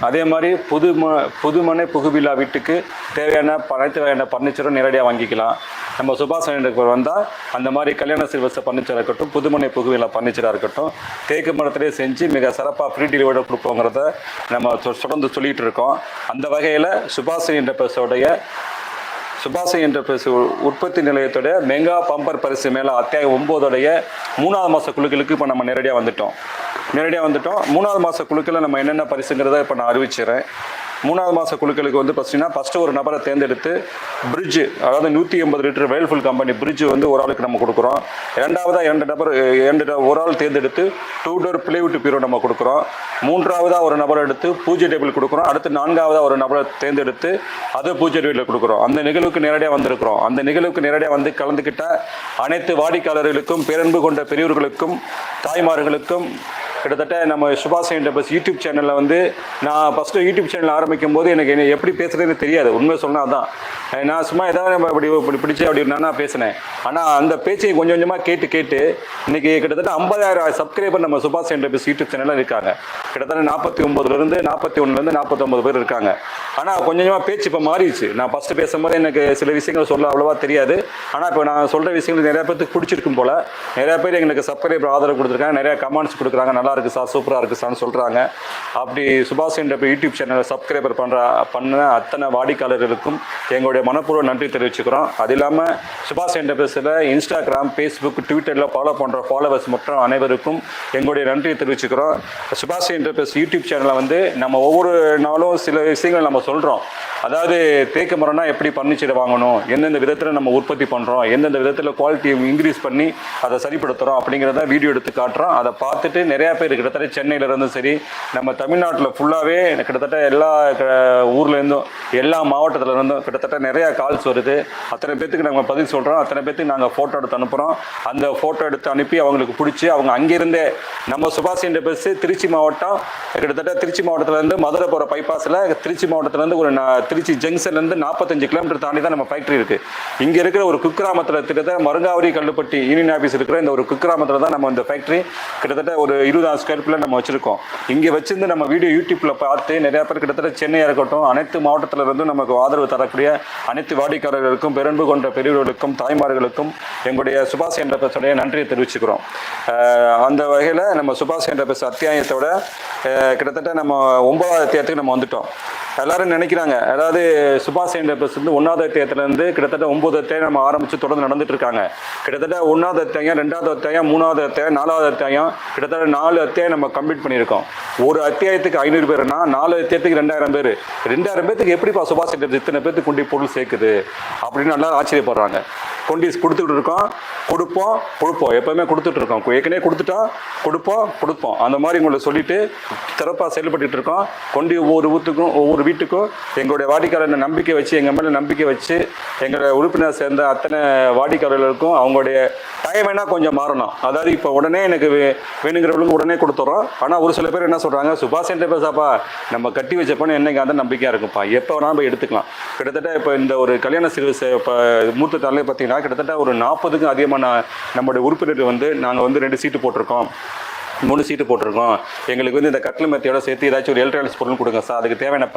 அதே மாதிரி புது ம புதுமனை புகுவிழா வீட்டுக்கு தேவையான அனைத்து வகையான பர்னிச்சரும் நேரடியாக வாங்கிக்கலாம். நம்ம சுபாஷ் சைனருக்கு வந்தால் அந்த மாதிரி கல்யாண சிறுவச பர்னிச்சராக இருக்கட்டும் புதுமனை புகுவிழா பர்னிச்சராக இருக்கட்டும் தேக்கு மரத்திலே செஞ்சு மிக சிறப்பாக ஃப்ரீ டெலிவரியோட கொடுப்போங்கிறத நம்ம தொ- தொடர்ந்து சொல்லிகிட்டு இருக்கோம். அந்த வகையில் சுபாஷ் என்டர்பிரைஸோடைய சுபாஷ் என்டர்பிரைஸ் உற்பத்தி நிலையத்தோட மெகா பம்பர் பரிசு மேலே அத்தியாயம் ஒம்போதோடைய மூணாவது மாத குழுக்களுக்கு இப்போ நம்ம நேரடியாக வந்துட்டோம். நேரடியாக வந்துட்டோம். மூணாவது மாத குழுக்களில் நம்ம என்னென்ன பரிசுங்கிறத இப்போ நான் அறிவிச்சிடுறேன். மூணாவது மாத குழுக்களுக்கு வந்து பார்த்தீங்கன்னா ஃபஸ்ட்டு ஒரு நபரை தேர்ந்தெடுத்து பிரிட்ஜு அதாவது நூற்றி எண்பது லிட்டர் வேல்ஃபுல் கம்பெனி பிரிட்ஜ் வந்து ஒரு ஆளுக்கு நம்ம கொடுக்குறோம். இரண்டாவதாக இரண்டு நபர் இரண்டு ஒரு ஆள் தேர்ந்தெடுத்து டூ டோர் பிளேவுட் பீரோ நம்ம கொடுக்குறோம். மூன்றாவதாக ஒரு நபரை எடுத்து பூஜை டேபிள் கொடுக்குறோம். அடுத்து நான்காவதாக ஒரு நபரை தேர்ந்தெடுத்து அதை பூஜை டேபிளில் கொடுக்குறோம். அந்த நிகழ்வுக்கு நேரடியாக வந்திருக்கிறோம். அந்த நிகழ்வுக்கு நேரடியாக வந்து கலந்துக்கிட்ட அனைத்து வாடிக்கையாளர்களுக்கும் பேரன்பு கொண்ட பெரியவர்களுக்கும் தாய்மார்களுக்கும் கிட்டத்தட்ட நம்ம சுபாஷ் என்டர்பிரஸ் யூடியூப் சேனலில் வந்து நான் ஃபஸ்ட்டு யூடியூப் சேனல் ஆரம்பிக்கும் போது எனக்கு என்ன எப்படி பேசுகிறதுன்னு தெரியாது. உண்மை சொன்னால் அதான். நான் சும்மா ஏதாவது நம்ம இப்படி இப்படி பிடிச்சி அப்படி நான் பேசினேன். ஆனால் அந்த பேச்சை கொஞ்சம் கொஞ்சமாக கேட்டு கேட்டு இன்றைக்கி கிட்டத்தட்ட ஐம்பதாயிரம் சப்ஸ்கிரைபர் நம்ம சுபாஷ் என்டர்பிரஸ் யூடியூப் சேனலில் இருக்காங்க. கிட்டத்தட்ட நாற்பத்தி ஒம்பதுலேருந்து நாற்பத்தி ஒன்றுலேருந்து நாற்பத்தொம்பது பேர் இருக்காங்க. ஆனால் கொஞ்சம் கொஞ்சமாக பேச்சு இப்போ மாறிடுச்சு. நான் ஃபஸ்ட்டு பேசும்போது எனக்கு சில விஷயங்கள் சொல்ல அவ்வளோவா தெரியாது. ஆனால் இப்போ நான் சொல்கிற விஷயங்கள் நிறையா பேருக்கு பிடிச்சிருக்கும் போல். நிறையா பேர் எங்களுக்கு சப்ஸ்கிரைபர் ஆதரவு கொடுத்துருக்காங்க. நிறையா கமெண்ட்ஸ் கொடுக்குறாங்க. நல்லா இருக்குது சார் சூப்பராக இருக்குது சார்னு சொல்கிறாங்க அப்படி சுபாஷ் என்ற யூடியூப் சேனலை சப்ஸ்கிரைபர் பண்ணுற பண்ண அத்தனை வாடிக்கையாளர்களுக்கும் எங்களுடைய மனப்பூர்வ நன்றி தெரிவிச்சுக்கிறோம். அது இல்லாமல் சுபாஷ் என்டர்பிரைஸில் இன்ஸ்டாகிராம் ஃபேஸ்புக் ட்விட்டரில் ஃபாலோ பண்ணுற ஃபாலோவர்ஸ் மற்றும் அனைவருக்கும் எங்களுடைய நன்றியை தெரிவிச்சுக்கிறோம். சுபாஷ் என்டர்பிரைஸ் யூடியூப் சேனலை வந்து நம்ம ஒவ்வொரு நாளும் சில விஷயங்கள் நம்ம சொல்கிறோம் அதாவது தேக்க மரம்னா எப்படி பர்னிச்சர் வாங்கணும் எந்தெந்த விதத்தில் நம்ம உற்பத்தி பண்ணுறோம் எந்தெந்த விதத்தில் குவாலிட்டியை இன்க்ரீஸ் பண்ணி அதை சரிப்படுத்துகிறோம் அப்படிங்கிறத வீடியோ எடுத்து காட்டுறோம். அதை பார்த்துட்டு நிறையா பேர் கிட்டத்தட்ட சென்னையில இருந்தும் சரி நம்ம தமிழ்நாட்டில் ஃபுல்லாகவே கிட்டத்தட்ட எல்லா ஊர்லேருந்தும் எல்லா மாவட்டத்துலேருந்தும் கிட்டத்தட்ட நிறையா கால்ஸ் வருது. அத்தனை பேர்த்துக்கு நாங்கள் பதில் சொல்கிறோம் அத்தனை பேர்த்துக்கு நாங்கள் ஃபோட்டோ எடுத்து அனுப்புகிறோம் அந்த ஃபோட்டோ எடுத்து அனுப்பி அவங்களுக்கு பிடிச்சி அவங்க அங்கேருந்தே நம்ம சுபாஷ் என்ற பஸ்ஸு திருச்சி மாவட்டம் கிட்டத்தட்ட திருச்சி மாவட்டத்துலேருந்து மதுரை போகிற பைபாஸில் திருச்சி மாவட்டத்துலேருந்து ஒரு திருச்சி ஜங்ஷன்லேருந்து நாற்பத்தஞ்சு கிலோமீட்டர் தாண்டி தான் நம்ம ஃபேக்ட்ரி இருக்குது இங்கே இருக்கிற ஒரு குக்கிராமத்தில் கிட்டத்தட்ட மருங்காவரி கல்லுப்பட்டி யூனியன் ஆஃபீஸ் இருக்கிற இந்த ஒரு குக்கிராமத்தில் தான் நம்ம இந்த ஃபேக்ட்ரி கிட்டத்தட்ட ஒரு இருபதாயிரம் ஸ்கொயர் ஃபீட்டில் நம்ம வச்சுருக்கோம். இங்கே வச்சுருந்து நம்ம வீடியோ யூடியூப்பில் பார்த்து நிறையா பேர் கிட்டத்தட்ட சென்னையாக இருக்கட்டும் அனைத்து மாவட்டத்தில் இருந்தும் நமக்கு ஆதரவு தரக்கூடிய அனைத்து வாடிக்கையாளர்களுக்கும் பெரும்பு கொண்ட பெரியவர்களுக்கும் தாய்மார்களுக்கும் எங்களுடைய சுபாஷ் என்ற பேசுடைய நன்றியை தெரிவிச்சுக்கிறோம். அந்த வகையில் நம்ம சுபாஷ் என்ற பேச அத்தியாயத்தோட கிட்டத்தட்ட நம்ம ஒன்பதாவது அத்தியாயத்துக்கு நம்ம வந்துட்டோம். எல்லாரும் நினைக்கிறாங்க. அதாவது சுபாஷ் சந்திர பஸ் வந்து ஒன்றாவது அத்தியாயத்துலேருந்து கிட்டத்தட்ட ஒன்பது அத்தியாயம் நம்ம ஆரம்பித்து தொடர்ந்து நடந்துட்டு இருக்காங்க. கிட்டத்தட்ட ஒன்றாவது அத்தியாயம் ரெண்டாவது அத்தியாயம் மூணாவது அத்தியாயம் நாலாவது அத்தியாயம் கிட்டத்தட்ட நாலு அத்தியாயம் நம்ம கம்ப்ளீட் பண்ணியிருக்கோம். ஒரு அத்தியாயத்துக்கு ஐநூறு பேர்னா நாலு அத்தியாயத்துக்கு ரெண்டாயிரம் பேர். ரெண்டாயிரம் பேத்துக்கு எப்படிப்பா சுபாஷ் சந்திர இத்தனை பேத்துக்கு கொண்டு பொருள் சேர்க்குது? அப்படின்னு நல்லா ஆச்சரியப்படுறாங்க. கொண்டு கொடுத்துட்டு இருக்கோம். கொடுப்போம் கொடுப்போம். எப்பவுமே கொடுத்துட்டு இருக்கோம். ஏற்கனவே கொடுத்துட்டோம் கொடுப்போம் கொடுப்போம். அந்த மாதிரி உங்களை சொல்லிட்டு சிறப்பாக செயல்பட்டு இருக்கோம். கொண்டு ஒவ்வொரு ஊத்துக்கும் ஒவ்வொரு வீட்டுக்கும் எங்களுடைய வாடிக்கையாளர் நம்பிக்கை வச்சு எங்கள் மேலே நம்பிக்கை வச்சு எங்களுடைய உறுப்பினர் சேர்ந்த அத்தனை வாடிக்கையாளர்களுக்கும் அவங்களுடைய டைம் வேணால் கொஞ்சம் மாறணும். அதாவது இப்போ உடனே எனக்கு வே- வேணுங்கிறவங்களுக்கு உடனே கொடுத்துறோம். ஆனால் ஒரு சில பேர் என்ன சொல்கிறாங்க சுபாஷ் என்ற பேசாப்பா நம்ம கட்டி வச்ச பணம் என்னைக்கு அந்த நம்பிக்கையாக இருக்கும்ப்பா. எப்போ வேணாலும் போய் எடுத்துக்கலாம். கிட்டத்தட்ட இப்போ இந்த ஒரு கல்யாண சிறு இப்போ மூத்த தலைவர் பார்த்தீங்கன்னா கிட்டத்தட்ட ஒரு நாற்பதுக்கும் அதிகமான நம்மளுடைய உறுப்பினர் வந்து நாங்கள் வந்து ரெண்டு சீட்டு போட்டிருக்கோம். மூணு சீட்டு போட்டிருக்கோம். எங்களுக்கு வந்து இந்த கட்டில் மத்தியோட சேர்த்து ஏதாச்சும் ஒரு எலக்ட்ரானிக்ஸ் பொருள் கொடுங்க சார். அதுக்கு தேவையான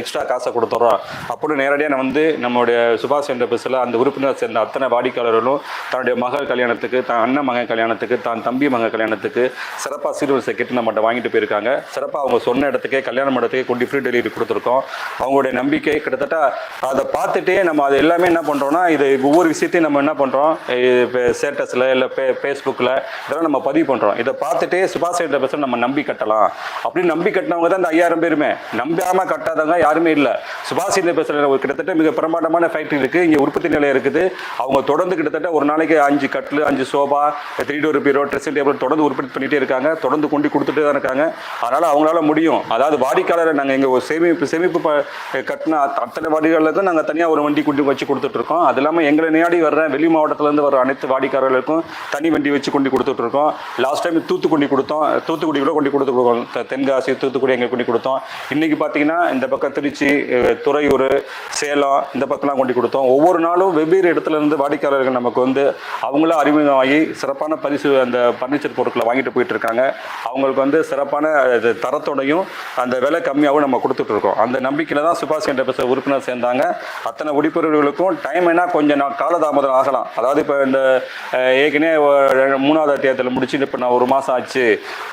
எக்ஸ்ட்ரா காசை கொடுத்துறோம். அப்படின்னு நேரடியாக நான் வந்து நம்மளுடைய சுபாஷ் சென்ற பஸ்ஸில் அந்த உறுப்பினர் சேர்ந்த அத்தனை வாடிக்கையாளர்களும் தன்னுடைய மகள் கல்யாணத்துக்கு தான் அண்ணன் மகன் கல்யாணத்துக்கு தான் தம்பி மகன் கல்யாணத்துக்கு சிறப்பாக சீர்வரிசை கேட்டு நம்மகிட்ட வாங்கிட்டு போயிருக்காங்க. சிறப்பாக அவங்க சொன்ன இடத்துக்கே கல்யாண மண்டபத்துக்கே கொண்டு ஃப்ரீ டெலிவரி கொடுத்துருக்கோம். அவங்களுடைய நம்பிக்கை கிட்டத்தட்ட அதை பார்த்துட்டே நம்ம அது எல்லாமே என்ன பண்ணுறோம்னா இது ஒவ்வொரு விஷயத்தையும் நம்ம என்ன பண்ணுறோம் ஸ்டேட்டஸில் இல்லை ஃபே ஃபேஸ்புக்கில் இதெல்லாம் நம்ம பதிவு பண்ணுறோம் இதை பார்த்துட்டே சுபாஷ் சந்திர பேச நம்ம நம்பி கட்டலாம். அப்படின்னு நம்பி கட்டினவங்க தான் இந்த ஐயாயிரம் பேருமே. நம்பாமல் கட்டாதவங்க யாருமே இல்லை. சுபாஷ் சந்திர பேசுகிற ஒரு கிட்டத்தட்ட மிக பிரமாண்டமான ஃபேக்ட்ரி இருக்குது இங்கே உற்பத்தி நிலையம் இருக்குது. அவங்க தொடர்ந்து கிட்டத்தட்ட ஒரு நாளைக்கு அஞ்சு கட்டில் அஞ்சு sofa three door bureau dressing table தொடர்ந்து உற்பத்தி பண்ணிகிட்டே இருக்காங்க. தொடர்ந்து கொண்டு கொடுத்துட்டே தான் இருக்காங்க. அதனால் அவங்களால முடியும். அதாவது வாடிக்கையாளரை நாங்கள் எங்கள் ஒரு சேமிப்பு சேமிப்பு கட்டின அத்தனை வாடிக்கையாளருக்கும் நாங்கள் தனியாக ஒரு வண்டி கொண்டு வச்சு கொடுத்துட்ருக்கோம் அது இல்லாமல் எங்களை நேரடி வர்ற வெளி மாவட்டத்துலேருந்து வர அனைத்து வாடிக்கையாளர்களுக்கும் தனி வண்டி வச்சு கொண்டு கொடுத்துட்ருக்கோம் லாஸ்ட் டைம் தூத்துக்குடி கொடுத்தோம் கொடுத்தோம். தூத்துக்குடி கூட கொண்டு கொடுத்து கொடுக்கணும். தென்காசி தூத்துக்குடி எங்கே கொண்டு கொடுத்தோம். இன்னைக்கு பார்த்தீங்கன்னா இந்த பக்கம் திருச்சி துறையூர் சேலம் இந்த பக்கம்லாம் கொண்டு கொடுத்தோம். ஒவ்வொரு நாளும் வெவ்வேறு இடத்துல இருந்து வாடிக்கையாளர்கள் நமக்கு வந்து அவங்களும் அறிமுகமாகி சிறப்பான பரிசு அந்த பர்னிச்சர் பொருட்களை வாங்கிட்டு போயிட்டு இருக்காங்க. அவங்களுக்கு வந்து சிறப்பான தரத்தோடையும் அந்த விலை கம்மியாகவும் நம்ம கொடுத்துட்டு இருக்கோம். அந்த நம்பிக்கையில் தான் சுபாஷ் என்ற பேச உறுப்பினர் சேர்ந்தாங்க. அத்தனை உறுப்பினர்களுக்கும் டைம் என்ன கொஞ்சம் நான் காலதாமதம் ஆகலாம். அதாவது இப்போ இந்த ஏற்கனவே மூணாவது அத்தியாயத்தில் முடிச்சுட்டு இப்போ நான் ஒரு மாதம் ஆச்சு.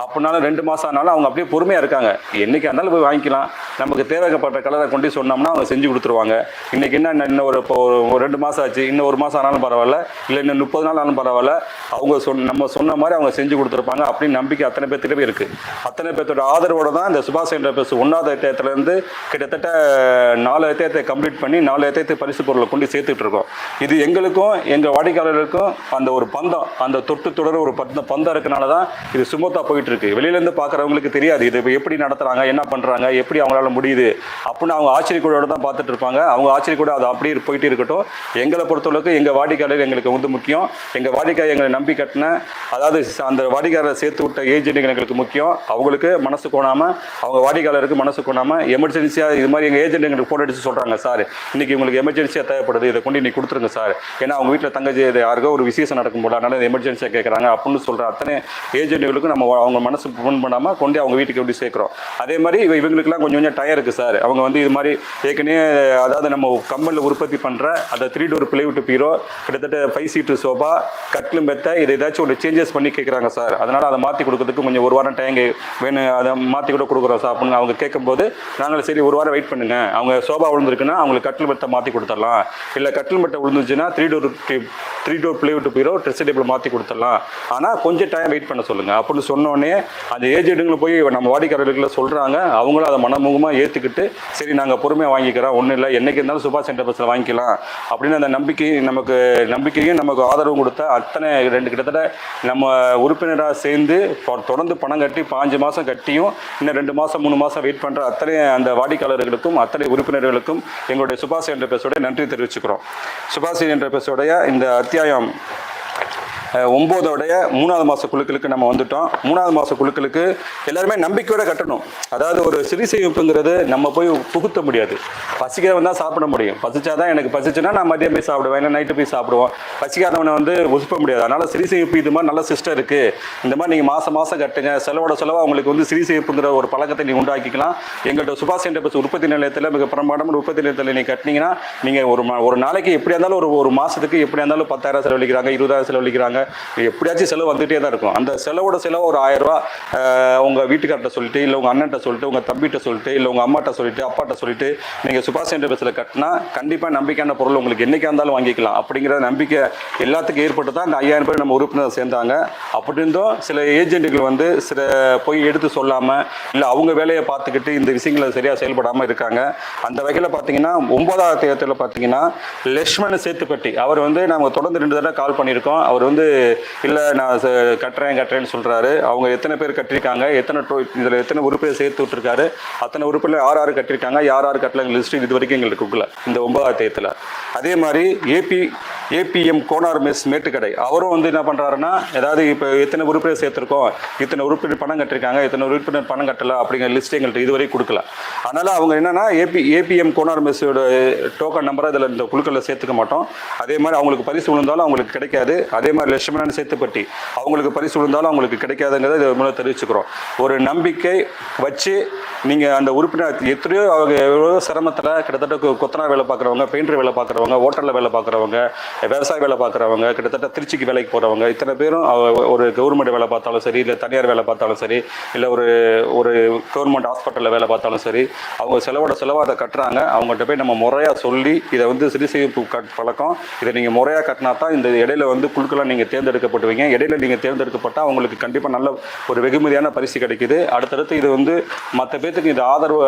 அப்படின்னாலும் ரெண்டு மாதம் ஆனாலும் அவங்க அப்படியே பொறுமையாக இருக்காங்க. என்றைக்கு இருந்தாலும் போய் வாங்கிக்கலாம். நமக்கு தேவைப்பட்ட கலரை கொண்டு சொன்னோம்னா அவங்க செஞ்சு கொடுத்துருவாங்க. இன்றைக்கி என்ன இன்னும் ஒரு இப்போ ஒரு ரெண்டு மாதம் ஆச்சு. இன்னும் ஒரு மாதம் ஆனாலும் பரவாயில்ல. இல்லை இன்னும் முப்பது நாள் ஆனாலும் பரவாயில்ல. அவங்க சொன்ன நம்ம சொன்ன மாதிரி அவங்க செஞ்சு கொடுத்துருப்பாங்க அப்படின்னு நம்பிக்கை அத்தனை பேர்த்திட்டே இருக்குது அத்தனை பேர்த்தோட ஆதரவோடு தான் இந்த சுபாஷ் சந்திர பேசு ஒன்றாவது அத்தியாயத்துலேருந்து கிட்டத்தட்ட நாலு அத்தியாயத்தை கம்ப்ளீட் பண்ணி நாலு அத்தியாயத்தை பரிசு பொருளை கொண்டு சேர்த்துட்டு இருக்கோம். இது எங்களுக்கும் எங்கள் வாடிக்கையாளர்களுக்கும் அந்த ஒரு பந்தம் அந்த தொட்டு தொடர ஒரு பந்தம் பந்தம் இருக்கனால தான் இது சுமத்தா போயிட்டு இருக்கு வெளியிலேருந்து பார்க்குறவங்களுக்கு தெரியாது. இது எப்படி நடத்துகிறாங்க என்ன பண்ணுறாங்க எப்படி அவங்களால முடியுது அப்படின்னு அவங்க ஆச்சரியக்கூடோட தான் பார்த்துட்டு இருப்பாங்க. அவங்க ஆச்சரியக்கூட அது அப்படியே போயிட்டு இருக்கட்டும். எங்களை பொறுத்தளவுக்கு எங்கள் வாடிக்கையாளர் எங்களுக்கு வந்து முக்கியம். எங்கள் வாடிக்கையை எங்களை நம்பி கட்டின அதாவது அந்த வாடிக்கையாளரை சேர்த்து விட்ட ஏஜென்ட்டுங்க எங்களுக்கு முக்கியம். அவங்களுக்கு மனசு கோணாமல் அவங்க வாடிக்கையாளருக்கு மனசு கோணாமல் எமர்ஜென்சியாக இது மாதிரி எங்கள் ஏஜென்ட் எங்களுக்கு ஃபோன் அடிச்சு சொல்கிறாங்க சார் இன்னைக்கு உங்களுக்கு எமர்ஜென்சியாக தேவைப்படுது. இதை கொண்டு இன்னைக்கு கொடுத்துருங்க சார். ஏன்னா அவங்க வீட்டில் தங்கச்சி யாருக்கோ ஒரு விசேஷம் நடக்கும் போல அதனால எமர்ஜென்சியாக கேட்குறாங்க அப்படின்னு சொல்கிற அத்தனை அளவுக்கு நம்ம அவங்க மனசு ஃபோன் பண்ணாமல் கொண்டு அவங்க வீட்டுக்கு எப்படி சேர்க்குறோம்? அதே மாதிரி இவ- இவங்களுக்குலாம் கொஞ்சம் கொஞ்சம் டயர் இருக்குது சார் அவங்க வந்து இது மாதிரி ஏற்கனவே அதாவது நம்ம கம்பெனியில் உற்பத்தி பண்ணுற அந்த த்ரீ டோர் பிளைவுட் பீரோ கிட்டத்தட்ட ஃபைவ் சீட்டு சோஃபா கட்லு மெத்தை இது ஏதாச்சும் ஒரு சேஞ்சஸ் பண்ணி கேட்குறாங்க சார் அதனால் அதை மாற்றி கொடுக்கறதுக்கு கொஞ்சம் ஒரு வாரம் டைம் வேணும் அதை மாற்றி கூட கொடுக்குறோம் சார் அப்படின்னு அவங்க கேட்கும்போது நாங்கள் சரி ஒரு வாரம் வெயிட் பண்ணுங்க. அவங்க சோபா விழுந்துருக்குன்னா அவங்களுக்கு கட்டில் மெத்தை மாற்றி கொடுத்துடலாம். இல்லை கட்டில் மெத்தை விழுந்துச்சுன்னா three door three door plywood bureau dress table மாற்றி கொடுத்துடலாம். ஆனால் கொஞ்சம் டைம் வெயிட் பண்ண சொல்லுங்கள் அப்படின்னு சொன்னோடனே அந்த ஏஜென்ட்டுங்களை போய் நம்ம வாடிக்கையாளர்களை சொல்கிறாங்க அவங்களும் அதை மனமுகமாக ஏற்றுக்கிட்டு சரி நாங்கள் பொறுமையாக வாங்கிக்கிறோம் ஒன்றும் இல்லை என்னைக்கு இருந்தாலும் சுபாஷ் சென்டர் பஸ்ஸில் வாங்கிக்கலாம் அப்படின்னு அந்த நம்பிக்கை நமக்கு நம்பிக்கையும் நமக்கு ஆதரவும் கொடுத்த அத்தனை ரெண்டு கிட்டத்தட்ட நம்ம உறுப்பினராக சேர்ந்து தொடர்ந்து பணம் கட்டி பாஞ்சு மாதம் கட்டியும் இன்னும் ரெண்டு மாதம் மூணு மாதம் வெயிட் பண்ணுற அத்தனை அந்த வாடிக்கையாளர்களுக்கும் அத்தனை உறுப்பினர்களுக்கும் எங்களுடைய சுபாஷ் என்ற பேசோட நன்றி தெரிவிச்சுக்கிறோம். சுபாஷ் என்ற பேசோடைய இந்த அத்தியாயம் ஒம்போதோடைய மூணாவது மாத குழுக்களுக்கு நம்ம வந்துட்டோம். மூணாவது மாத குழுக்களுக்கு எல்லாருமே நம்பிக்கையோட கட்டணும். அதாவது ஒரு சிறு சேமிப்புங்கிறது நம்ம போய் புகுத்த முடியாது. பசிக்கிறவன் தான் சாப்பிட முடியும். பசிச்சாதான் எனக்கு பசிச்சுன்னா நான் மதியம் போய் சாப்பிடுவேன் இல்லை நைட்டு போய் சாப்பிடுவோம். பசிக்காதவனை வந்து உசுப்ப முடியாது. அதனால சிறு சேமிப்பு இது மாதிரி நல்ல சிஸ்டம் இருக்கு. இந்த மாதிரி நீங்கள் மாதம் மாதம் கட்டுங்க. செலவோட செலவாக அவங்களுக்கு வந்து சிறு சேமிப்புங்கிற ஒரு பழக்கத்தை நீங்கள் உண்டாக்கிக்கலாம். எங்கள்கிட்ட சுபாஷ் சென்டர் பஸ் உற்பத்தி நிலையத்தில் மிக பிரமாண்டமான உற்பத்தி நிலையத்தில் நீங்கள் கட்டினீங்கன்னா நீங்கள் ஒரு ஒரு நாளைக்கு எப்படியா இருந்தாலும் ஒரு ஒரு மாதத்துக்கு எப்படியா இருந்தாலும் பத்தாயிரம் செலவழிக்கிறாங்க இருபதாயிரம் செலவழிக்கிறாங்க. எப்படியாச்சும் செலவு வந்துகிட்டே தான் இருக்கும். அந்த செலவோட செலவு ஒரு ஆயிரம் ரூபா உங்க வீட்டுக்கார்ட்ட சொல்லிட்டு இல்லை உங்க அண்ணன்ட்ட சொல்லிட்டு உங்க தம்பிகிட்ட சொல்லிட்டு இல்லை உங்க அம்மாட்ட சொல்லிட்டு அப்பாட்ட சொல்லிட்டு நீங்க சுபாஷ் சென்டர் பஸ்ஸில் கட்டினா கண்டிப்பா நம்பிக்கையான பொருள் உங்களுக்கு என்னைக்கா இருந்தாலும் வாங்கிக்கலாம். அப்படிங்கிற நம்பிக்கை எல்லாத்துக்கும் ஏற்பட்டு தான் இந்த ஐயாயிரம் பேர் நம்ம உறுப்பினர் சேர்ந்தாங்க. அப்படி இருந்தும் சில ஏஜென்ட்டுகள் வந்து சில போய் எடுத்து சொல்லாம இல்லை அவங்க வேலையை பார்த்துக்கிட்டு இந்த விஷயங்களை சரியா செயல்படாம இருக்காங்க. அந்த வகையில் பார்த்தீங்கன்னா ஒன்பதாவது தேர்தலில் பார்த்தீங்கன்னா லக்ஷ்மண் சேத்துப்பட்டி அவர் வந்து நாங்கள் தொடர்ந்து ரெண்டு தடவை கால் பண்ணியிருக்கோம். அவர் வந்து இல்லை நான் கட்டுறேன் கட்டுறேன்னு சொல்கிறாரு அவங்க எத்தனை பேர் கட்டியிருக்காங்க? எத்தனை டோ இதில் எத்தனை உறுப்பினர் சேர்த்து விட்டுருக்காரு? அத்தனை உறுப்பினர் யார் யார் கட்டியிருக்காங்க? யார் ஆறு கட்டல? லிஸ்ட்டு இது வரைக்கும் எங்களுக்கு கொடுக்கல. இந்த ஒன்பதாவது தேதியில். அதே மாதிரி AB ABM Konar mess Mettukadai. அவரும் வந்து என்ன பண்ணுறாருன்னா ஏதாவது இப்போ எத்தனை உறுப்பினர் சேர்த்துருக்கோம்? இத்தனை உறுப்பினர் பணம் கட்டிருக்காங்க இத்தனை உறுப்பினர் பணம் கட்டல அப்படிங்கிற லிஸ்ட் எங்கள்கிட்ட இதுவரை கொடுக்கல. அதனால் அவங்க என்னன்னா ஏபி ஏபிஎம் கோனார் மெஸ்ஸோட டோக்கன் நம்பரை இதில் இந்த குழுக்களில் சேர்த்துக்க மாட்டோம். அதே மாதிரி அவங்களுக்கு பரிசு விழுந்தாலும் அவங்களுக்கு கிடைக்காது. அதே மாதிரி லட்சுமணன் சேத்துப்பட்டி. அவங்களுக்கு பரிசு விழுந்தாலும் அவங்களுக்கு கிடைக்காதுங்கிறத இது மூலம் தெரிவிச்சுக்கிறோம். ஒரு நம்பிக்கை வச்சு நீங்கள் அந்த உறுப்பினர் எத்தனையோ அவங்க எவ்வளோ சிரமத்தில் கிட்டத்தட்ட கொத்தனா வேலை பார்க்குறவங்க பெயிண்டர் வேலை பார்க்குறவங்க ஹோட்டலில் வேலை பார்க்குறவங்க விவசாய வேலை பார்க்குறவங்க கிட்டத்தட்ட திருச்சிக்கு வேலைக்கு போகிறவங்க இத்தனை பேரும் ஒரு கவர்மெண்ட் வேலை பார்த்தாலும் சரி இல்லை தனியார் வேலை பார்த்தாலும் சரி இல்லை ஒரு ஒரு கவர்மெண்ட் ஹாஸ்பிட்டலில் வேலை பார்த்தாலும் சரி அவங்க செலவோட செலவாக அதை கட்டுறாங்க. அவங்கள்ட்ட போய் நம்ம முறையாக சொல்லி இதை வந்து சிறு சேமிப்பு கட் பழக்கம் இதை நீங்கள் முறையாக கட்டினா தான் இந்த இடையில வந்து குழுக்கெல்லாம் நீங்கள் தேர்ந்தெடுக்கப்படுவீங்க இடையில நீங்கள் தேர்ந்தெடுக்கப்பட்டால் அவங்களுக்கு கண்டிப்பாக நல்ல ஒரு வெகுமதியான பரிசு கிடைக்குது. அடுத்தடுத்து இது வந்து மற்ற பேத்துக்கு இது ஆதரவு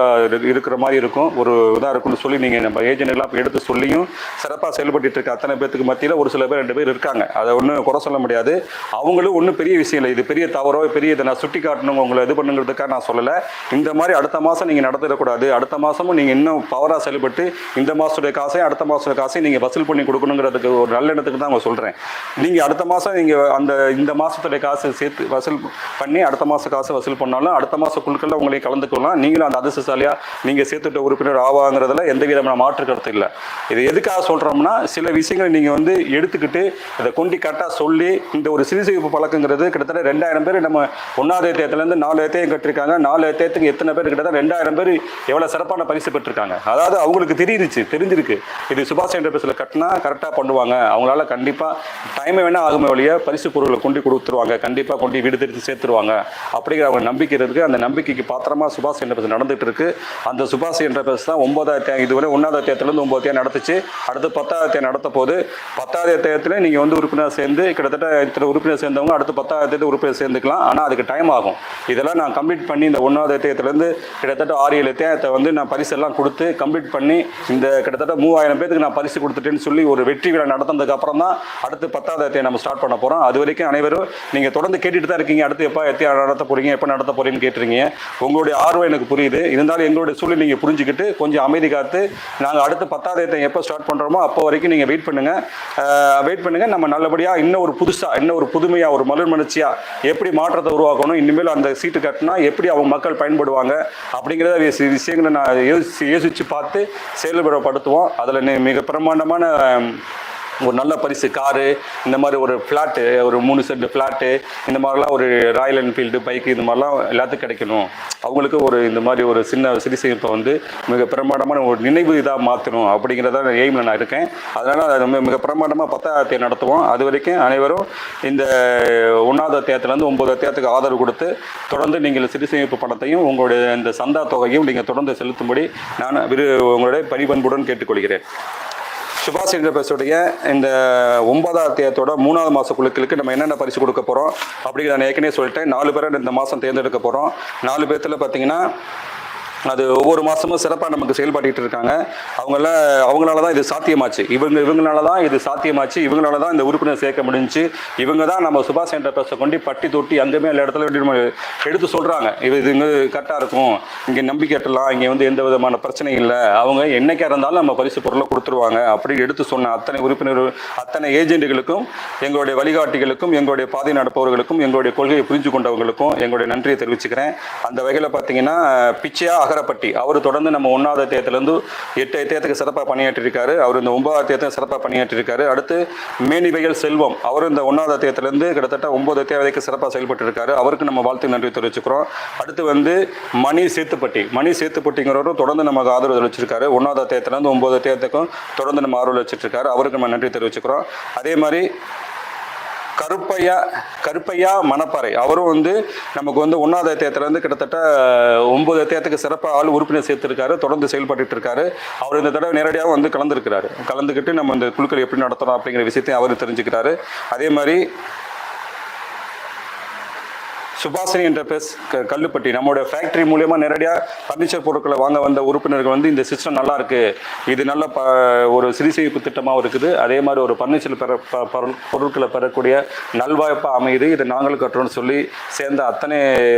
இருக்கிற மாதிரி இருக்கும். ஒரு இதாக இருக்கும்னு சொல்லி நீங்கள் நம்ம ஏஜென்ட்லாம் எடுத்து சொல்லியும் சிறப்பாக செயல்பட்டு இருக்க அத்தனை பேர்த்துக்கு மத்தியில் ஒரு சில பேர் ரெண்டு பேர் இருக்காங்க. அதை ஒன்றும் குறை சொல்ல முடியாது. அவங்களும் ஒன்றும் பெரிய விஷயம் இல்லை. இது பெரிய தவறோ பெரிய இதை நான் சுட்டி காட்டணும் உங்களை இது பண்ணுங்கிறதுக்காக நான் சொல்லலை. இந்த மாதிரி அடுத்த மாதம் நீங்கள் நடத்திடக்கூடாது. அடுத்த மாதமும் நீங்கள் இன்னும் பவராக செயல்பட்டு இந்த மாதத்துடைய காசையும் அடுத்த மாதத்துடைய காசையும் நீங்கள் வசூல் பண்ணி கொடுக்கணுங்கிறதுக்கு ஒரு நல்ல எண்ணத்துக்கு தான் அவங்க சொல்கிறேன் நீங்கள் அடுத்த மாதம் நீங்கள் அந்த இந்த மாதத்துடைய காசு சேர்த்து வசூல் பண்ணி அடுத்த மாதம் காசு வசூல் பண்ணாலும் அடுத்த மாதம் குழுக்களில் உங்களை கலந்துக்கலாம். நீங்களும் அந்த அதிர்ஷ்டசாலியாக நீங்கள் சேர்த்துட்ட உறுப்பினர் ஆவாங்கிறதுல எந்த விதமான மாற்று கருத்து இல்லை. இது எதுக்காக சொல்கிறோம்னா சில விஷயங்களை நீங்கள் வந்து எடுத்துக்கிட்டு அதை கொண்டு கரெக்டாக சொல்லி இந்த ஒரு சிறு சிகிப்பு பழக்கங்கிறது கிட்டத்தட்ட ரெண்டாயிரம் பேர் நம்ம ஒன்றாவது தேர்தலேருந்து நாலு தேயம் கட்டிருக்காங்க. நாலு தேர்த்துக்கு எத்தனை பேர் கிட்டத்தட்ட ரெண்டாயிரம் பேர் எவ்வளோ சிறப்பான பரிசு பெற்றிருக்காங்க. அதாவது அவங்களுக்கு தெரியுது தெரிஞ்சிருக்கு. இது சுபாஷ் சந்திர பேஸில் கட்டினா கரெக்டாக பண்ணுவாங்க. அவங்களால கண்டிப்பாக டைமை வேணால் ஆகும் வழிய பரிசு பொருளை கொண்டு கொடுத்துருவாங்க. கண்டிப்பாக கொண்டு வீடு திருத்தி சேர்த்துருவாங்க. அப்படிங்கிற அவங்க நம்பிக்கை இருக்குது அந்த நம்பிக்கைக்கு பாத்திரமா சுபாஷ் என்ற பஸ் நடந்துட்டு இருக்கு. அந்த சுபாஷ் என்ற பஸ் தான் ஒன்பதாவது இதுவரை ஒன்றாவது தேர்தலேருந்து ஒன்பது தேதி நடத்துச்சு அடுத்து பத்தாவது தேதி நடத்த போது பத்தாவது தேர்தலில் நீங்கள் வந்து உறுப்பினர் சேர்ந்து கிட்டத்தட்ட இத்தனை உறுப்பினர் சேர்ந்தவங்க அடுத்து பத்தாவது தேதி உறுப்பினர் சேர்ந்துக்கலாம். ஆனால் அதுக்கு டைம் ஆகும். இதெல்லாம் நான் கம்ப்ளீட் பண்ணி இந்த ஒன்றாவது தேதியிலேருந்து கிட்டத்தட்ட ஆறு ஏழு தேயத்தை வந்து நான் பரிசெல்லாம் கொடுத்து கம்ப்ளீட் பண்ணி இந்த கிட்டத்தட்ட மூவாயிரம் பேருக்கு நான் பரிசு கொடுத்துட்டேன்னு சொல்லி ஒரு வெற்றி விழா நடந்ததுக்கு அப்புறம் தான் அடுத்து பத்தாவது தேதி நம்ம ஸ்டார்ட் பண்ண போகிறோம் அது வரைக்கும் அனைவரும் நீங்கள் தொடர்ந்து கேட்டுட்டு தான் இருக்கீங்க. அடுத்து எப்போ எத்தி நடத்த போகிறீங்க எப்போ நடத்த போகிறீங்கன்னு கேட்டுருங்க உங்களுடைய ஆர்வம் எனக்கு புரியுது. இருந்தாலும் எங்களுடைய சூழ்நிலை நீங்கள் புரிஞ்சுக்கிட்டு கொஞ்சம் அமைதி காத்து நாங்கள் அடுத்து பத்தாவது தேதி எப்போ ஸ்டார்ட் பண்ணுறோமோ அப்போ வரைக்கும் நீங்கள் வெயிட் பண்ணுங்கள் வெயிட் பண்ணுங்கள் நம்ம நல்லபடியாக இன்னும் ஒரு புதுசாக இன்னும் ஒரு புதுமையாக ஒரு மலர் மலர்மலர்ச்சியாக எப்படி மாற்றத்தை உருவாக்கணும் இனிமேல் அந்த சீட்டு கட்டினா எப்படி அவங்க மக்கள் பயன்படுவாங்க அப்படிங்கிறத விஷயங்களை நான் யோசிச்சு யோசித்து பார்த்து செயல்படப்படுத்துவோம். அதில் மிக பிரமாண்டமான ஒரு நல்ல பரிசு காரு இந்த மாதிரி ஒரு ஃப்ளாட்டு ஒரு மூணு சென்ட் ஃப்ளாட்டு இந்த மாதிரிலாம் ஒரு ராயல் என்ஃபீல்டு பைக்கு இந்த மாதிரிலாம் எல்லாத்துக்கும் கிடைக்கணும். அவங்களுக்கு ஒரு இந்த மாதிரி ஒரு சின்ன சிறுசேமிப்பை வந்து மிக பிரமாண்டமான ஒரு நினைவு இதாக மாற்றணும் அப்படிங்கிறத எய்மில் நான் இருக்கேன். அதனால் அது மிக- பிரமாண்டமாக பத்தாயிரத்தை நடத்துவோம். அது வரைக்கும் அனைவரும் இந்த ஒன்றாவது தேர்தலேருந்து ஒம்பது தேத்துக்கு ஆதரவு கொடுத்து தொடர்ந்து நீங்கள் சிறுசேமிப்பு பணத்தையும் உங்களுடைய இந்த சந்தா தொகையும் நீங்கள் தொடர்ந்து செலுத்தும்படி நான் விரு உங்களுடைய பணிபண்புடன் கேட்டுக்கொள்கிறேன். சுபாஷ் சந்திர பேசுடைய இந்த ஒன்பதாவது தேதியோட மூணாவது மாத குழுக்களுக்கு நம்ம என்னென்ன பரிசு கொடுக்க போகிறோம் அப்படிங்கிற நான் ஏற்கனவே சொல்லிட்டேன். நாலு பேரை இந்த மாதம் தேர்ந்தெடுக்க போகிறோம் நாலு பேர்த்தில் பார்த்தீங்கன்னா அது ஒவ்வொரு மாதமும் சிறப்பாக நமக்கு செயல்பட்டுட்டு இருக்காங்க. அவங்கள அவங்களால தான் இது சாத்தியமாச்சு. இவங்க இவங்களால தான் இது சாத்தியமாச்சு. இவங்களால தான் இந்த உறுப்பினர் சேர்க்க முடிஞ்சுச்சு இவங்க தான் நம்ம சுபாஷ் சந்திர பேச கொண்டு பட்டி தொட்டி அங்கேயுமே எல்லா இடத்துல நம்ம எடுத்து சொல்கிறாங்க இது இது இங்கே கரெக்டாக இருக்கும். இங்கே நம்பிக்கைட்டலாம் இங்கே வந்து எந்த விதமான பிரச்சனையும் இல்லை. அவங்க என்னைக்கா இருந்தாலும் நம்ம பரிசு பொருளை கொடுத்துருவாங்க. அப்படி எடுத்து சொன்ன அத்தனை உறுப்பினர் அத்தனை ஏஜென்ட்டுகளுக்கும் எங்களுடைய வழிகாட்டிகளுக்கும் எங்களுடைய பாதை நடப்பவர்களுக்கும் எங்களுடைய கொள்கையை புரிஞ்சு கொண்டவங்களுக்கும் எங்களுடைய நன்றியை தெரிவிச்சுக்கிறேன். அந்த வகையில் பார்த்தீங்கன்னா பிச்சையாக அகரப்பட்டி அவர் தொடர்ந்து நம்ம ஒன்றாவது தேர்தலேருந்து எட்டு தேர்தலுக்கு சிறப்பாக பணியாற்றிருக்காரு. அவர் இந்த ஒன்பதாவது தேர்தல் சிறப்பாக பணியாற்றிருக்காரு. அடுத்து மேனிவைகள் செல்வம். அவர் இந்த ஒன்றாவது தேர்தலேருந்து கிட்டத்தட்ட ஒன்பது தேவைக்கு சிறப்பாக செயல்பட்டிருக்காரு. அவருக்கு நம்ம வாழ்த்து நன்றி தெரிவிச்சுக்கிறோம். அடுத்து வந்து மணி சேத்துப்பட்டி. மணி சேத்துப்பட்டிங்கிறவரும் தொடர்ந்து நமக்கு ஆதரவு தெரிவிச்சிருக்காரு. ஒன்றாவது தேர்தலேருந்து ஒன்பது தேர்தலுக்கும் தொடர்ந்து நம்ம ஆதரவு வச்சிருக்காரு அவருக்கு நம்ம நன்றி தெரிவிச்சுக்கிறோம். அதே மாதிரி கருப்பையா கருப்பையா மணப்பாறை. அவரும் வந்து நமக்கு வந்து ஒன்றாவது தேர்தலேருந்து கிட்டத்தட்ட ஒன்பது தேர்தலுக்கு சிறப்பாக ஆள் உறுப்பினர் சேர்த்திருக்காரு தொடர்ந்து செயல்பட்டு இருக்காரு. அவர் இந்த தடவை நேரடியாக வந்து கலந்துருக்கிறாரு. கலந்துக்கிட்டு நம்ம இந்த குழுக்கள் எப்படி நடத்துகிறோம் அப்படிங்கிற விஷயத்தையும் அவர் தெரிஞ்சுக்கிறாரு. அதே மாதிரி சுபாஷினி என்ற கல்லுப்பட்டி நம்மளோட ஃபேக்டரி மூலயமா நேரடியாக ஃபர்னிச்சர் பொருட்களை வாங்க வந்த உறுப்பினர்கள் வந்து இந்த சிஸ்டம் நல்லா இருக்கு. இது நல்ல ப ஒரு சிறுசேமிப்பு திட்டமாகவும் இருக்குது. அதே மாதிரி ஒரு ஃபர்னிச்சர் பெற ப- பொருட்களை பெறக்கூடிய நல்வாய்ப்பாக அமையுது. இதை நாங்களும் கட்டுறோம்னு சொல்லி சேர்ந்த அத்தனை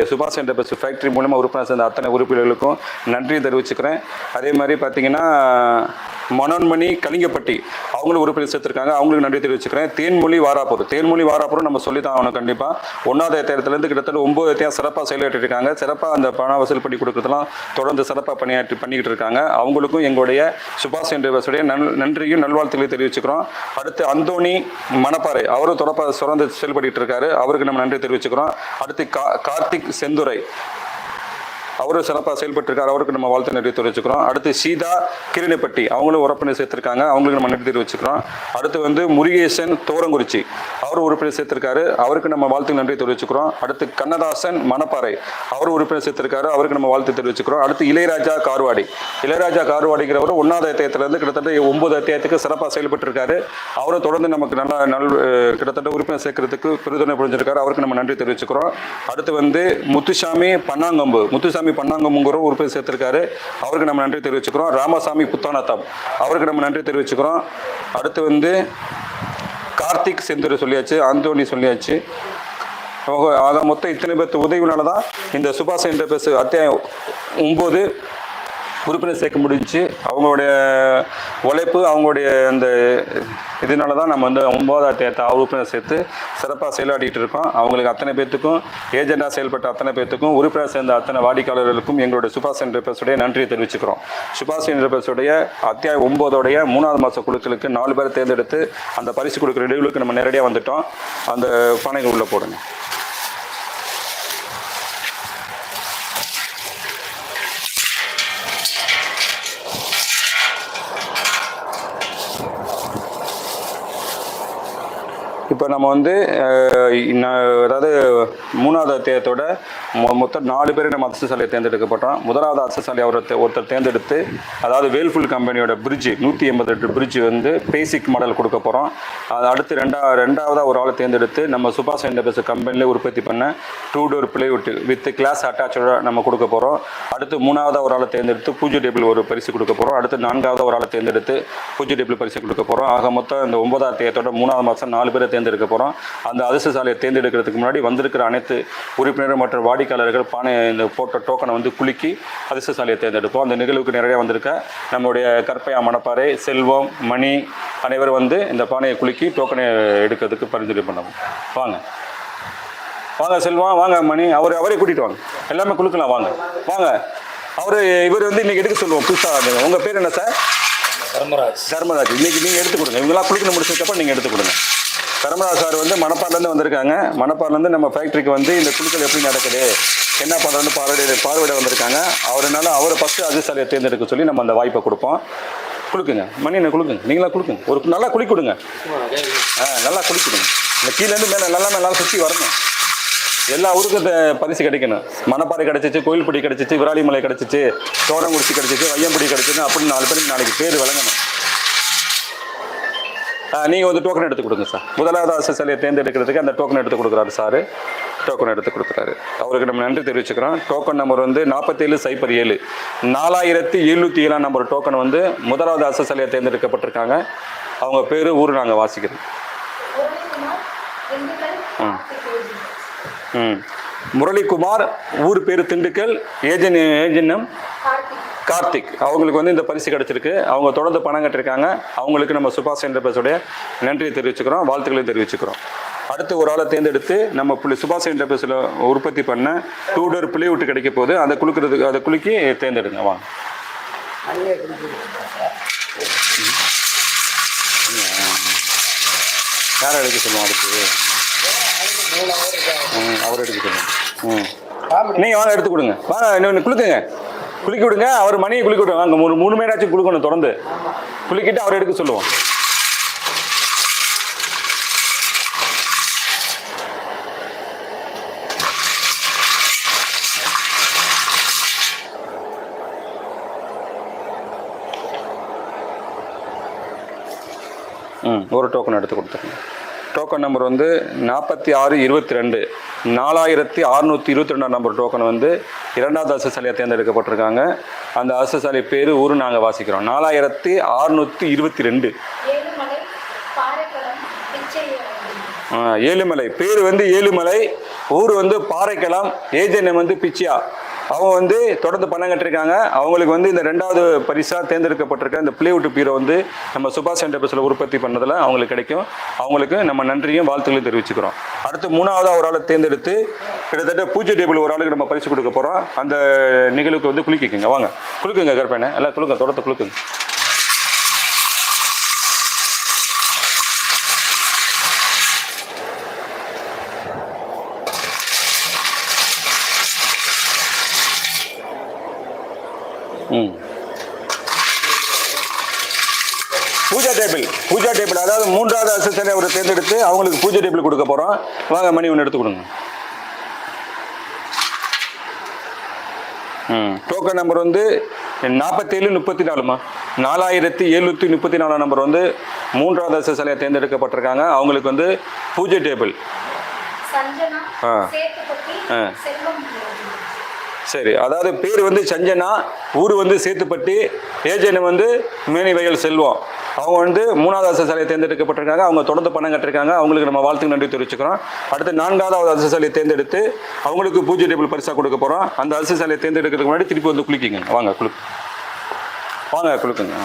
சுபாஷ் என்ற பேஸ் ஃபேக்டரி மூலமா உறுப்பினர் சேர்ந்த அத்தனை உறுப்பினர்களுக்கும் நன்றி தெரிவிச்சுக்கிறேன். அதே மாதிரி பார்த்தீங்கன்னா மனோன்மணி கலிங்கப்பட்டி. அவங்களும் உறுப்பினர் சேர்த்துருக்காங்க. அவங்களுக்கு நன்றி தெரிவிச்சுக்கிறேன். தேன்மொழி வாராப்பூர். தேன்மொழி வாராப்பூர் நம்ம சொல்லி தான் ஆகணும் கண்டிப்பாக ஒன்றாவது தேர்தலேருந்து கிட்டத்தட்ட ஒம்பது தேர்தல் சிறப்பாக செயலாற்றிட்டு இருக்காங்க சிறப்பாக அந்த பண வசூல் பண்ணி கொடுக்குறதுலாம் தொடர்ந்து சிறப்பாக பணியாற்றி பண்ணிக்கிட்டு இருக்காங்க. அவங்களுக்கும் எங்களுடைய சுபாஷ் சந்திரபோஸுடைய நன் நன்றியும் நல்வாழ்த்துக்களையும் தெரிவிச்சுக்கிறோம். அடுத்து அந்தோணி மணப்பாறை. அவரும் தொடப்பாக சிறந்து செயல்பட்டு இருக்காரு. அவருக்கு நம்ம நன்றி தெரிவிச்சுக்கிறோம். அடுத்து கா கார்த்திக் செந்துரை அவரும் சிறப்பாக செயல்பட்டிருக்காரு. அவருக்கு நம்ம வாழ்த்து நன்றி தெரிவிச்சுக்கிறோம். அடுத்து சீதா கிருணிப்பட்டி. அவங்களும் உறுப்பினர் சேர்த்திருக்காங்க. அவங்களுக்கு நம்ம நன்றி தெரிவிச்சுக்கிறோம். அடுத்து வந்து முருகேசன் தோரங்குறிச்சி. அவர் உறுப்பினர் சேர்த்திருக்காரு. அவருக்கு நம்ம வாழ்த்து நன்றி தெரிவிச்சுக்கிறோம். அடுத்து கண்ணதாசன் மணப்பாறை. அவர் உறுப்பினர் சேர்த்திருக்காரு. அவருக்கு நம்ம வாழ்த்து தெரிவிச்சுக்கிறோம். அடுத்து இளையராஜா கார்வாடி. இளையராஜா கார்வாடிங்கிறவர் ஒன்றாவது அத்தியாயத்திலேருந்து கிட்டத்தட்ட ஒன்பது அத்தியாயத்துக்கு சிறப்பாக செயல்பட்டிருக்காரு. அவரும் தொடர்ந்து நமக்கு நல்லா நல் கிட்டத்தட்ட உறுப்பினர் சேர்க்கறதுக்கு பெருதுணை புரிஞ்சிருக்காரு. அவருக்கு நம்ம நன்றி தெரிவிச்சுக்கிறோம். அடுத்து வந்து முத்துசாமி பன்னாங்கம்பு. முத்துசாமி பன்னாங்கம்புங்கிற உறுப்பினர் சேர்த்திருக்காரு. அவருக்கு நம்ம நன்றி தெரிவிச்சுக்கிறோம். ராமசாமி புத்தானத்தம். அவருக்கு நம்ம நன்றி தெரிவிச்சுக்கிறோம். அடுத்து வந்து கார்த்திக் செந்தூர் சொல்லியாச்சு ஆந்தோனி சொல்லியாச்சு. ஆக மொத்தம் இத்தனை பேர்த்து உதவினால தான் இந்த சுபாஷ் என்ற பேசு அத்தியாயம் ஒம்பது உறுப்பினர் சேர்க்க முடிஞ்சு அவங்களுடைய உழைப்பு அவங்களுடைய அந்த இதனால தான் நம்ம வந்து ஒன்பதாம் தேர்தல் உறுப்பினர் சேர்த்து சிறப்பாக செயலாடிட்டு இருக்கோம். அவங்களுக்கு அத்தனை பேர்த்துக்கும் ஏஜெண்டாக செயல்பட்ட அத்தனை பேர்த்துக்கும் உறுப்பினர் சேர்ந்த அத்தனை வாடிக்கையாளர்களுக்கும் எங்களுடைய சுபாஷ் என்டர்பிரைஸுடைய நன்றியை தெரிவிச்சுக்கிறோம். சுபாஷ் என்டர்பிரைஸுடைய அத்தியாயம் ஒன்பதோடைய மூணாவது மாத குழுக்களுக்கு நாலு பேரை தேர்ந்தெடுத்து அந்த பரிசு கொடுக்குற இடைவெளிக்கு நம்ம நேரடியாக வந்துட்டோம். அந்த பானைகள் உள்ளே போடுங்க. இப்போ நம்ம வந்து அதாவது மூணாவது அத்தியாயத்தோட மொத்தம் நாலு பேர் நம்ம அரசு தேர்ந்தெடுக்கப்பட்டோம். முதலாவது அரசு சாலை ஒருத்தர் ஒருத்தர் தேர்ந்தெடுத்து அதாவது வேல்ஃபுல் கம்பெனியோட பிரிட்ஜு நூற்றி எண்பது எட்டு பிரிட்ஜ் வந்து பேசிக் மாடல் கொடுக்க போகிறோம் அது அடுத்து ரெண்டா ரெண்டாவதாக ஒரு ஆளை தேர்ந்தெடுத்து நம்ம சுபாஷ் என்டர்பிரைஸ் கம்பெனிலே உற்பத்தி பண்ண two door plywood with glass அட்டாச்சோட நம்ம கொடுக்க போகிறோம் அடுத்து மூணாவதாக ஒரு ஆளை தேர்ந்தெடுத்து பூஜை டேபிள் ஒரு பரிசு கொடுக்க போகிறோம் அடுத்து நான்காவது ஒரு ஆளை தேர்ந்தெடுத்து பூஜை டேபிள் பரிசு கொடுக்க போகிறோம் ஆக மொத்தம் இந்த ஒன்பதாம் தேதியோட மூணாவது மாதம் நாலு பேரை தேர்ந்தெடுக்க போகிறோம் அந்த அதிர்ஷ்ட சாலையை தேர்ந்தெடுக்கிறதுக்கு முன்னாடி வந்திருக்கிற அனைத்து உறுப்பினர்கள் மற்றும் வாடிக்கையாளர்கள் பானை இந்த போட்ட டோக்கனை வந்து குலுக்கி அதிர்ஷ்ட சாலையை தேர்ந்தெடுப்போம். அந்த நிகழ்வுக்கு நிறைய வந்திருக்க. நம்முடைய கற்பையா மணப்பாறை செல்வம் மணி அனைவரும் வந்து இந்த பானையை குலுக்கி டோக்கனை எடுக்கிறதுக்கு பரிந்துரை பண்ணுவோம். வாங்க. வாங்க செல்வம் வாங்க மணி. அவர் அவரே கூட்டிட்டு வாங்க. எல்லாமே குலுக்கலாம் வாங்க. வாங்க. அவர் இவர் வந்து இன்னைக்கு எடுக்க சொல்லுவோம்? புதுசாக உங்கள் பேர் என்ன சார்? தர்மராஜ். தர்மராஜ். இன்னைக்கு நீங்கள் எடுத்து கொடுங்க. இவங்கெல்லாம் குளிக்கணும் முடிச்சதுக்கப்புறம் நீங்கள் எடுத்து கொடுங்க. தர்மராஜ் சார் வந்து மணப்பாறைலேருந்து வந்திருக்காங்க. மணப்பாறைலேருந்து நம்ம ஃபேக்ட்ரிக்கு வந்து இந்த குழுக்கள் எப்படி நடக்குது? என்ன பண்ணுறதுன்னு பார்வையிட பார்வையிட வந்திருக்காங்க. அவருனால அவரை ஃபஸ்ட்டு அதிர்ஷ்டாலியை தேர்ந்தெடுக்க சொல்லி நம்ம அந்த வாய்ப்பை கொடுப்போம். கொடுக்குங்க மணி என்ன குளுக்குங்க. நீங்களா ஒரு நல்லா குளிக் கொடுங்க. ஆ நல்லா குளிக்கிடுங்க இந்த கீழேருந்து மேலே நல்லா நல்லா சுற்றி வரணும். எல்லா ஊருக்கும் இந்த பரிசு கிடைக்கணும். மணப்பாறை கிடச்சிச்சு கோயில்படி கிடச்சிச்சு விராலிமலை கிடச்சிச்சு தோரங்குறிச்சி கிடச்சிச்சு வையம்படி கிடச்சிச்சு அப்படின்னு நாலு பேருக்கு நாளைக்கு பேர் வழங்கணும் நீங்கள் வந்து டோக்கன் எடுத்து கொடுங்க சார் முதலாவது அரசு சிலையை தேர்ந்தெடுக்கிறதுக்கு அந்த டோக்கன் எடுத்து கொடுக்குறாரு சார் டோக்கன் எடுத்து கொடுக்குறாரு. அவருக்கு நம்ம நன்றி தெரிவிச்சுக்கிறோம். டோக்கன் நம்பர் வந்து நாற்பத்தேழு சைபர் ஏழு. நாலாயிரத்தி எழுநூற்றி ஏழாம் நம்பர் டோக்கன் வந்து முதலாவது அரசு சிலையை தேர்ந்தெடுக்கப்பட்டிருக்காங்க. அவங்க பேர் ஊர் நாங்கள் வாசிக்கிறோம். ம். முரளிக்குமார் ஊர் பேர் திண்டுக்கல். ஏஜென் ஏஜென்னம் கார்த்திக் அவங்களுக்கு வந்து இந்த பரிசு கிடைச்சிருக்கு. அவங்க தொடர்ந்து பணம் கட்டிருக்காங்க. அவங்களுக்கு நம்ம சுபாஷ் என்டர்பிரைஸோடைய நன்றியை தெரிவிச்சுக்கிறோம் வாழ்த்துக்களையும் தெரிவிச்சுக்கிறோம். அடுத்து ஒரு ஆளை தேர்ந்தெடுத்து நம்ம புள்ளி சுபாஷ் என்டர்பிரைஸில் உற்பத்தி பண்ண டூ டோர் பிளே விட்டு கிடைக்க போது அதை குலுக்கிறதுக்கு அதை குலுக்கி தேர்ந்தெடுங்க வாங்க. யாரை எடுக்க சொல்லுவோம் அடுத்து? ம் அவர் எடுக்க சொல்லுவோம். ம். நீங்கள் வாங்க எடுத்து கொடுங்க. வாங்க இன்னொன்று குளுக்குங்க குளிக்க விடுங்க அவர் மணியை குளிக்க விடுங்க அங்கே ஒரு மூணு மணி குளிக்கணும் தொடர்ந்து. குளிக்கிட்டு அவர் எடுக்க சொல்லுவோம். ம் ஒரு டோக்கன் எடுத்து கொடுத்துருங்க. டோக்கன் நம்பர் வந்து நாற்பத்தி ஆறு இருபத்தி ரெண்டு. நாலாயிரத்தி அறுநூற்றி இருபத்தி ரெண்டாம் நம்பர் டோக்கன் வந்து இரண்டாவது அரசுசாலியாக தேர்ந்தெடுக்கப்பட்டிருக்காங்க. அந்த அரசுசாலை பேர் ஊர் நாங்கள் வாசிக்கிறோம். நாலாயிரத்தி அறுநூற்றி இருபத்தி ரெண்டு ஏழுமலை. பேர் வந்து ஏழுமலை ஊர் வந்து பாறைக்கலாம் ஏஜென்ட் வந்து பிச்சியா. அவங்க வந்து தொடர்ந்து பணம் கட்டிருக்காங்க. அவங்களுக்கு வந்து இந்த ரெண்டாவது பரிசாக தேர்ந்தெடுக்கப்பட்டிருக்க இந்த பிளேவுட் பீரோ வந்து நம்ம சுபாஷ் என்டர்பிரைஸில் உற்பத்தி பண்ணதில் அவங்களுக்கு கிடைக்கும். அவங்களுக்கு நம்ம நன்றியும் வாழ்த்துக்களையும் தெரிவிச்சுக்கிறோம். அடுத்து மூணாவதாக ஒரு ஆளை தேர்ந்தெடுத்து கிட்டத்தட்ட பூஜை டேபிள் ஒரு ஆளுக்கு நம்ம பரிசு கொடுக்க போகிறோம் அந்த நிகழ்வுக்கு வந்து குளிக்கிங்க வாங்க. குளுக்குங்க கற்பனை எல்லாம் குளுங்க தொடர்த்து குளுக்குங்க. ம். பூஜா டேபிள் பூஜா டேபிள் அதாவது மூன்றாவது அசிஸ்டன்ட் அவர் தேர்ந்தெடுத்து அவங்களுக்கு பூஜை டேபிள் கொடுக்க போகிறோம் வாங்க மணி ஒன்று எடுத்து கொடுங்க. டோக்கன் நம்பர் வந்து நாற்பத்தேழு முப்பத்தி நாலுமா? நாலாயிரத்தி எழுநூற்றி முப்பத்தி நாலாம் நம்பர் வந்து மூன்றாவது அசிஸ்டன்ட் தேர்ந்தெடுக்கப்பட்டிருக்காங்க. அவங்களுக்கு வந்து பூஜை டேபிள் சஞ்சனா ஆ. ஆ. சரி அதாவது பேர் வந்து சஞ்சனா ஊர் வந்து சேத்துப்பட்டி ஏஜென்ட் வந்து மேனி வயல் செல்வம். அவங்க வந்து மூணாவது அரசு சாலையை தேர்ந்தெடுக்கப்பட்டிருக்காங்க அவங்க தொடர்ந்து பணம் கட்டிருக்காங்க அவங்களுக்கு நம்ம வாழ்த்துக்கு நன்றி தெரிவிச்சுக்கிறோம். அடுத்து நான்காவது அரசு சாலையை தேர்ந்தெடுத்து அவங்களுக்கு பூஜை டேபிள் பரிசாக கொடுக்க போகிறோம் அந்த அரசு சாலையை தேர்ந்தெடுக்கிறதுக்கு முன்னாடி திருப்பி வந்து குளிக்கிங்க. வாங்க குளி வாங்க குளிக்குங்க.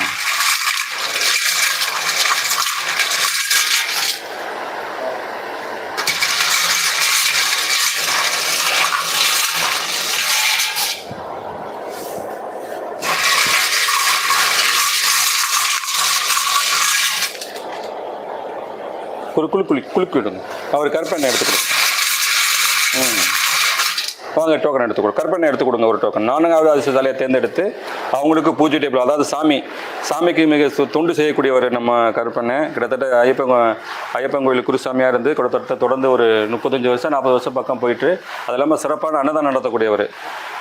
ஒரு குழு குளி குளுக்கு விடுங்க அவர் கருப்பெண்ணை எடுத்து ம். வாங்க டோக்கன் எடுத்து கொடு. கற்பனை எடுத்து கொடுங்க ஒரு டோக்கன் நான்காவது தலையை தேர்ந்தெடுத்து அவங்களுக்கு பூஜை டேபிள் அதாவது சாமி சாமிக்கு மிக சு- தொண்டு செய்யக்கூடியவர் நம்ம கற்பனை கிட்டத்தட்ட ஐயப்பன் ஐயப்பன் கோயில் குருசாமியாக இருந்து கிட்டத்தட்ட தொடர்ந்து ஒரு முப்பத்தஞ்சு வருஷம் நாற்பது வருஷம் பக்கம் போயிட்டு அது இல்லாமல் சிறப்பான அன்னதானம் நடத்தக்கூடியவர்.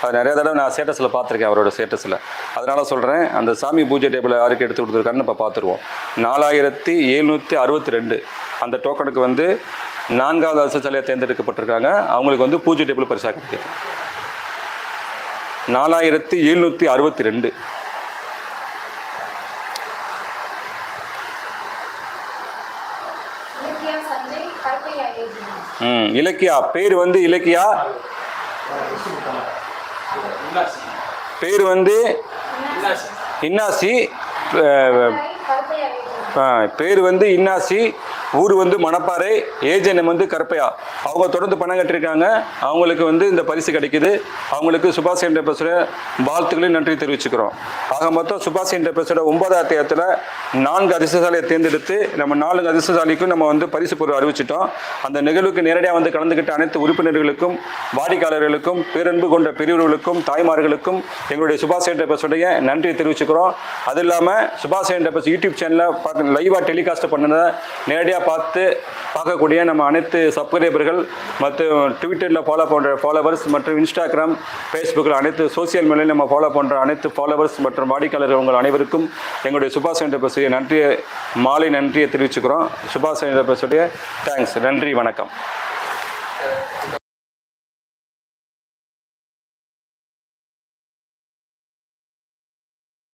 அது நிறைய தடவை நான் ஸ்டேட்டஸில் பார்த்துருக்கேன் அவரோட ஸ்டேட்டஸில் அதனால் சொல்கிறேன் அந்த சாமி பூஜை டேபிள் யாருக்கு எடுத்து கொடுத்துருக்காருன்னு இப்போ பார்த்துருவோம். நாலாயிரத்தி எழுநூற்றி அறுபத்தி ரெண்டு. அந்த டோக்கனுக்கு வந்து நான்காவது அரசாலையை தேர்ந்தெடுக்கப்பட்டிருக்காங்க. அவங்களுக்கு வந்து பூஜை டேபிள் பரிசாக கிடைக்குது நாலாயிரத்தி எழுநூற்றி அறுபத்தி ரெண்டு ம் இலக்கியா. பேர் வந்து இலக்கியா? பேர் வந்து இன்னாசி. பேர் வந்து இன்னாசி ஊர் வந்து மணப்பாறை ஏஜென்எம் வந்து கருப்பையா. அவங்க தொடர்ந்து பணம் கட்டியிருக்காங்க. அவங்களுக்கு வந்து இந்த பரிசு கிடைக்குது. அவங்களுக்கு சுபாஷ் சந்திர பேசுகிற வாழ்த்துக்களையும் நன்றி தெரிவிச்சுக்கிறோம். ஆக மொத்தம் சுபாஷ் சந்திர பேசுகிற ஒன்பதாம் தேதியில் நான்கு அதிர்ஷ்டசாலியை தேர்ந்தெடுத்து நம்ம நான்கு அதிர்ஷ்டசாலிக்கும் நம்ம வந்து பரிசு பொருள் அறிவிச்சிட்டோம். அந்த நிகழ்வுக்கு நேரடியாக வந்து கலந்துக்கிட்ட அனைத்து உறுப்பினர்களுக்கும் வாடிக்கையாளர்களுக்கும் பேரன்பு கொண்ட பெரியவர்களுக்கும் தாய்மார்களுக்கும் எங்களுடைய சுபாஷ் சந்திர நன்றி தெரிவிச்சுக்கிறோம். அது இல்லாமல் சுபாஷ் சந்திர பேச யூடியூப் சேனலில் பார்க்க லைவாக டெலிகாஸ்ட் பண்ணதை நேரடியாக பார்த்து பார்க்கக்கூடிய நம்ம அனைத்து சப்ஸ்கிரைபர்கள் மற்றும் ட்விட்டரில் ஃபாலோ பண்ணுற ஃபாலோவர்ஸ் மற்றும் இன்ஸ்டாகிராம் ஃபேஸ்புக்கில் அனைத்து சோசியல் மீடியாவில் நம்ம ஃபாலோ பண்ணுற அனைத்து ஃபாலோவர்ஸ் மற்றும் வாடிக்கையாளர்கள் உங்கள் அனைவருக்கும் எங்களுடைய சுபாஷ் சந்திர பேசுடைய நன்றியை மாலை நன்றியை தெரிவிச்சுக்கிறோம். சுபாஷ் சந்திர பேசுடைய தேங்க்ஸ் நன்றி வணக்கம்.